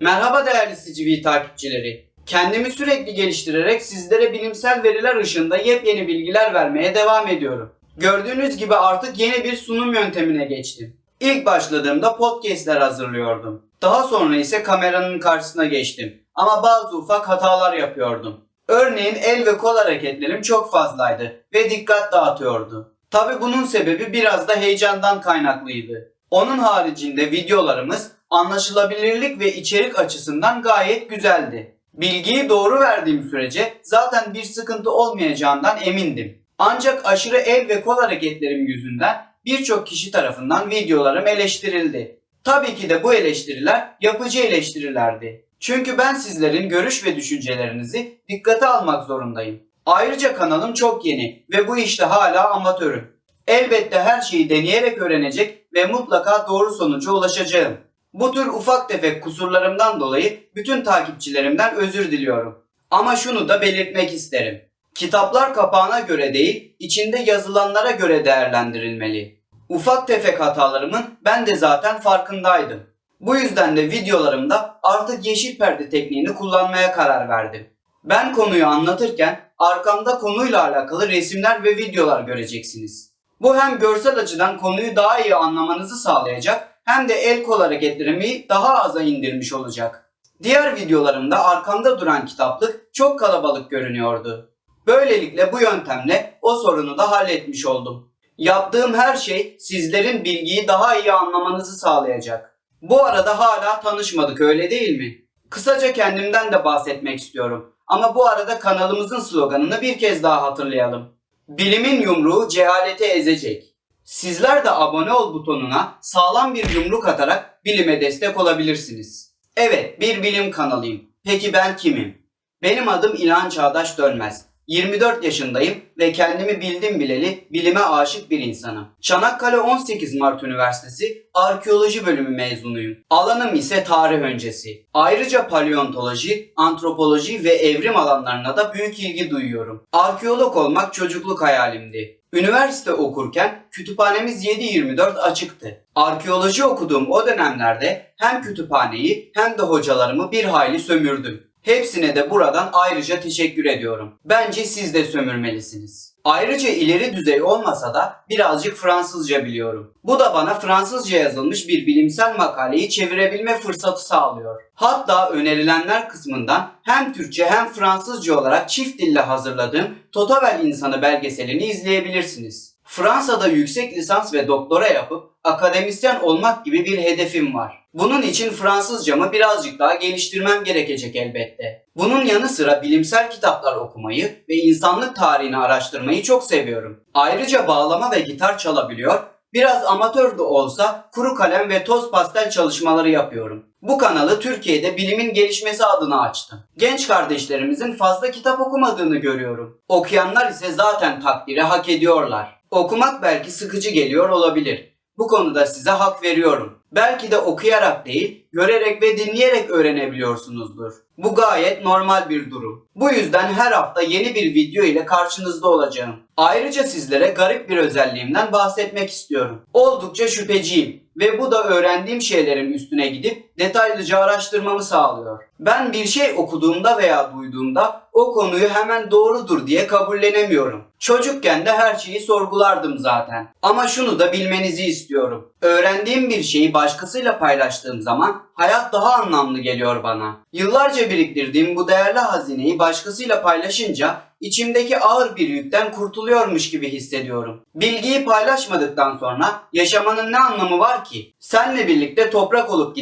Merhaba değerli CGV takipçileri. Kendimi sürekli geliştirerek sizlere bilimsel veriler ışığında yepyeni bilgiler vermeye devam ediyorum. Gördüğünüz gibi artık yeni bir sunum yöntemine geçtim. İlk başladığımda podcastler hazırlıyordum. Daha sonra ise kameranın karşısına geçtim. Ama bazı ufak hatalar yapıyordum. Örneğin el ve kol hareketlerim çok fazlaydı ve dikkat dağıtıyordu. Tabi bunun sebebi biraz da heyecandan kaynaklıydı. Onun haricinde videolarımız anlaşılabilirlik ve içerik açısından gayet güzeldi. Bilgiyi doğru verdiğim sürece zaten bir sıkıntı olmayacağından emindim. Ancak aşırı el ve kol hareketlerim yüzünden birçok kişi tarafından videolarım eleştirildi. Tabii ki de bu eleştiriler yapıcı eleştirilerdi. Çünkü ben sizlerin görüş ve düşüncelerinizi dikkate almak zorundayım. Ayrıca kanalım çok yeni ve bu işte hala amatörüm. Elbette her şeyi deneyerek öğrenecek ve mutlaka doğru sonuca ulaşacağım. Bu tür ufak tefek kusurlarımdan dolayı bütün takipçilerimden özür diliyorum. Ama şunu da belirtmek isterim. Kitaplar kapağına göre değil, içinde yazılanlara göre değerlendirilmeli. Ufak tefek hatalarımın ben de zaten farkındaydım. Bu yüzden de videolarımda artık yeşil perde tekniğini kullanmaya karar verdim. Ben konuyu anlatırken arkamda konuyla alakalı resimler ve videolar göreceksiniz. Bu hem görsel açıdan konuyu daha iyi anlamanızı sağlayacak hem de el kol hareketlerimi daha aza indirmiş olacak. Diğer videolarımda arkamda duran kitaplık çok kalabalık görünüyordu. Böylelikle bu yöntemle o sorunu da halletmiş oldum. Yaptığım her şey sizlerin bilgiyi daha iyi anlamanızı sağlayacak. Bu arada hala tanışmadık öyle değil mi? Kısaca kendimden de bahsetmek istiyorum. Ama bu arada kanalımızın sloganını bir kez daha hatırlayalım. Bilimin yumruğu cehaleti ezecek. Sizler de abone ol butonuna sağlam bir yumruk atarak bilime destek olabilirsiniz. Evet, bir bilim kanalıyım. Peki ben kimim? Benim adım İlhan Çağdaş Dönmez. 24 yaşındayım ve kendimi bildim bileli bilime aşık bir insanım. Çanakkale 18 Mart Üniversitesi Arkeoloji bölümü mezunuyum. Alanım ise tarih öncesi. Ayrıca paleontoloji, antropoloji ve evrim alanlarına da büyük ilgi duyuyorum. Arkeolog olmak çocukluk hayalimdi. Üniversite okurken kütüphanemiz 7-24 açıktı. Arkeoloji okuduğum o dönemlerde hem kütüphaneyi hem de hocalarımı bir hayli sömürdüm. Hepsine de buradan ayrıca teşekkür ediyorum. Bence siz de sömürmelisiniz. Ayrıca ileri düzey olmasa da birazcık Fransızca biliyorum. Bu da bana Fransızca yazılmış bir bilimsel makaleyi çevirebilme fırsatı sağlıyor. Hatta önerilenler kısmından hem Türkçe hem Fransızca olarak çift dille hazırladığım Totovel İnsanı belgeselini izleyebilirsiniz. Fransa'da yüksek lisans ve doktora yapıp akademisyen olmak gibi bir hedefim var. Bunun için Fransızcamı birazcık daha geliştirmem gerekecek elbette. Bunun yanı sıra bilimsel kitaplar okumayı ve insanlık tarihini araştırmayı çok seviyorum. Ayrıca bağlama ve gitar çalabiliyor, biraz amatör de olsa kuru kalem ve toz pastel çalışmaları yapıyorum. Bu kanalı Türkiye'de bilimin gelişmesi adına açtım. Genç kardeşlerimizin fazla kitap okumadığını görüyorum. Okuyanlar ise zaten takdiri hak ediyorlar. Okumak belki sıkıcı geliyor olabilir. Bu konuda size hak veriyorum. Belki de okuyarak değil, görerek ve dinleyerek öğrenebiliyorsunuzdur. Bu gayet normal bir durum. Bu yüzden her hafta yeni bir video ile karşınızda olacağım. Ayrıca sizlere garip bir özelliğimden bahsetmek istiyorum. Oldukça şüpheciyim ve bu da öğrendiğim şeylerin üstüne gidip detaylıca araştırmamı sağlıyor. Ben bir şey okuduğumda veya duyduğumda o konuyu hemen doğrudur diye kabullenemiyorum. Çocukken de her şeyi sorgulardım zaten. Ama şunu da bilmenizi istiyorum. Öğrendiğim bir şeyi başkasıyla paylaştığım zaman hayat daha anlamlı geliyor bana. Yıllarca biriktirdiğim bu değerli hazineyi başkasıyla paylaşınca içimdeki ağır bir yükten kurtuluyormuş gibi hissediyorum. Bilgiyi paylaşmadıktan sonra yaşamanın ne anlamı var ki? Senle birlikte toprak olup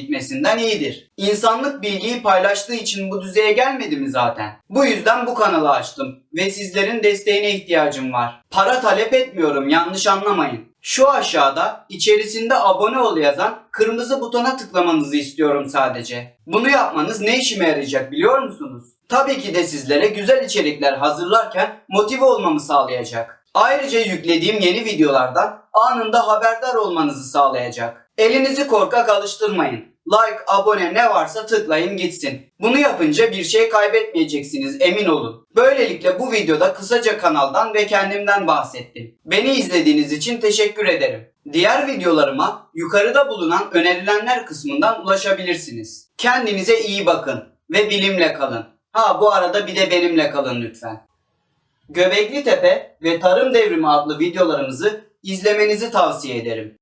gitmesinden iyidir. İnsanlık bilgiyi paylaştığı için bu düzeye gelmedi mi zaten? Bu yüzden bu kanalı açtım ve sizlerin desteğine ihtiyacım var. Para talep etmiyorum yanlış anlamayın. Şu aşağıda içerisinde abone ol yazan kırmızı butona tıklamanızı istiyorum sadece. Bunu yapmanız ne işime yarayacak biliyor musunuz? Tabii ki de sizlere güzel içerikler hazırlarken motive olmamı sağlayacak. Ayrıca yüklediğim yeni videolardan anında haberdar olmanızı sağlayacak. Elinizi korkak alıştırmayın. like, abone ne varsa tıklayın gitsin. Bunu yapınca bir şey kaybetmeyeceksiniz emin olun. Böylelikle bu videoda kısaca kanaldan ve kendimden bahsettim. Beni izlediğiniz için teşekkür ederim. Diğer videolarıma yukarıda bulunan önerilenler kısmından ulaşabilirsiniz. Kendinize iyi bakın ve bilimle kalın. Ha bu arada bir de benimle kalın lütfen. Göbekli Tepe ve Tarım Devrimi adlı videolarımızı izlemenizi tavsiye ederim.